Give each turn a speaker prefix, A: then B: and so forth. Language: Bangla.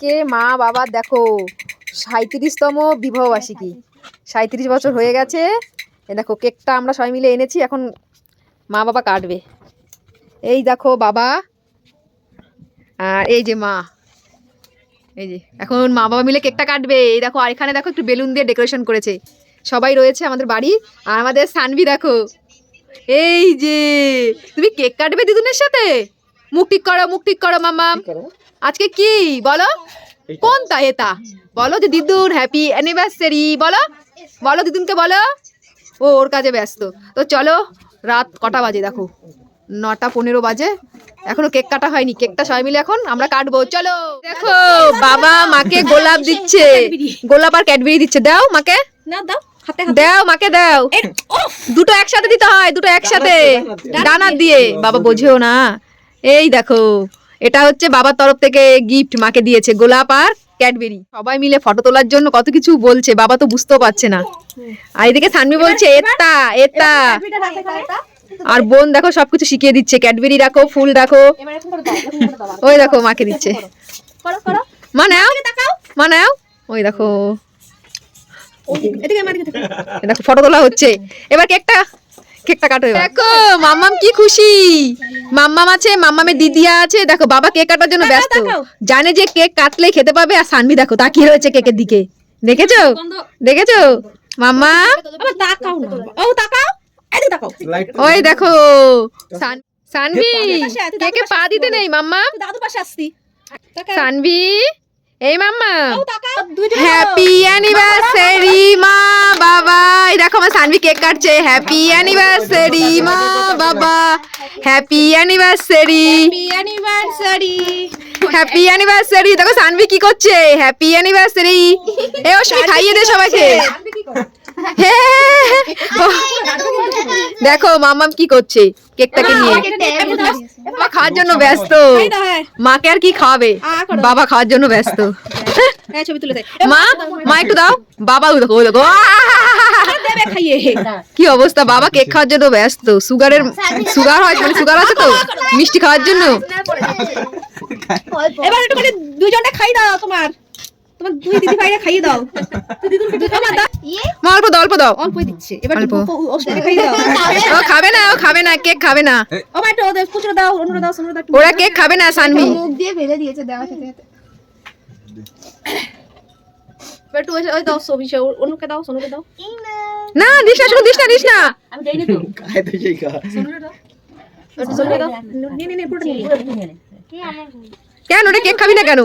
A: কে মা বাবা দেখো সাঁত্রিশতম বিবাহবার্ষিকী। সাঁত্রিশ বছর হয়ে গেছে। এ দেখো, কেকটা আমরা সবাই মিলে এনেছি, এখন মা বাবা কাটবে। এই দেখো বাবা, আর এই যে মা। এই যে, এখন মা বাবা মিলে কেকটা কাটবে। এই দেখো, আর এখানে দেখো একটু বেলুন দিয়ে ডেকোরেশন করেছে। সবাই রয়েছে আমাদের বাড়ি, আর আমাদের সানভি দেখো। এই যে, তুমি কেক কাটবে দিদুনের সাথে? মুখ ঠিক করো মুখ ঠিক করো? মামা আজকে কি? বলো। কোনটা এটা? বলো যে দিদুন হ্যাপি অ্যানিভার্সারি বলো। বলো দিদুনকে বলো। ও ওর কাজে ব্যস্ত। তো চলো রাত কটা বাজে দেখো। নটা পনেরো বাজে। এখনও কেক কাটা হয়নি। কেকটা সবাই মিলে এখন আমরা কাটবো। চলো। দেখো বাবা মাকে গোলাপ দিচ্ছে। গোলাপ আর ক্যাডবেরি দিচ্ছে। দাও মাকে।
B: না দাও। হাতে
A: দাও মাকে দাও। দুটো একসাথে দিতে হয় দুটো একসাথে। ডানার দিয়ে। বাবা বোঝেও না। এই দেখো এটা হচ্ছে বাবার তরফ থেকে গিফট মাকে দিয়েছে গোলাপ আর ক্যাডবেরি। সবাই মিলে ফটো তোলার জন্য কত কিছু বলছে বাবা তো বুঝতেও পারছে না। আর এদিকে সানমি বলছে এতা এতা আর বোন দেখো সবকিছু শিখিয়ে দিচ্ছে ক্যাডবেরি রাখো ফুল রাখো। ওই দেখো মাকে দিচ্ছে। মা নাও মা নাও। ওই দেখো। দেখো ফটো তোলা হচ্ছে। এবার কেকটা কেকটা কাটো দেখো মাম্মাম কি খুশি। মাম্মাম আছে মাম্মামের দিদিয়া আছে। দেখো বাবা কেক কাটার জন্য ব্যস্ত। জানে যে কেক কাটলেই খেতে পাবে আর সানভি দেখো তাকিয়ে রয়েছে কেকের দিকে। দেখেছ? দেখেছ? মাম্মা
B: তাকাও ও তাকাও। তাকাও।
A: ওই দেখো সান- সানভি কেকে পা দিতে নেই মাম্মা
B: দাদু পাশে আসছি।
A: সানভি এই মাম্মা হ্যাপি অ্যানিভার্সারি মা বাবা এই দেখো সানভি কেক কাটছে। হ্যাপি অ্যানিভার্সারি মা বাবা। Happy anniversary
B: happy anniversary
A: happy anniversary দেখো সানভি কি করছে? হ্যাপি অ্যানিভার্সারি এ সবাই খাইয়ে দে সবাইকে। দেখো মামাম কি করছে কেকটাকে নিয়ে। খাওয়ার জন্য ব্যস্ত।
B: হ্যাঁ।
A: মাকে আর কি খাওয়াবে? বাবা খাওয়ার জন্য ব্যস্ত।
B: হ্যাঁ
A: মা মা একটু দাও। বাবা দেখো দেখো!
B: দেবে খাইয়ে
A: কি অবস্থা? বাবা কেক খাওয়ার জন্য ব্যস্ত। সুগারের সুগার হয় মানে সুগার আছে তো? মিষ্টি খাওয়ার জন্য?
B: এবার একটু করে দুইজনটা খাই দাও তোমার। তোমার দুই দিদি ভাইরা খাইয়ে দাও।
A: মা অল্প দাও অল্প দাও।
B: অল্পই দিচ্ছে। এবার
A: অল্প।
B: ওর খাইয়ে দাও।
A: ও খাবে না ও খাবে না কেক খাবে না।
B: ও মা একটু ওদের কুচুরে দাও দাও সোনরা দাও।
A: ওরা কেক খাবে না সানভি।
C: মুখ দিয়ে ফেলে দিয়েছে দেওয়ার সাথে সাথে।
B: একটু ওই- দাও ছবি সে অন্যকে দাও। সোনুকে দাও
A: না দিস না শুধু দিস না দিস না।
B: আমি দেইনি তো।
D: কাই তো সেই
B: নি কে আমার
A: কেন ওটা কেক খাবি না কেন?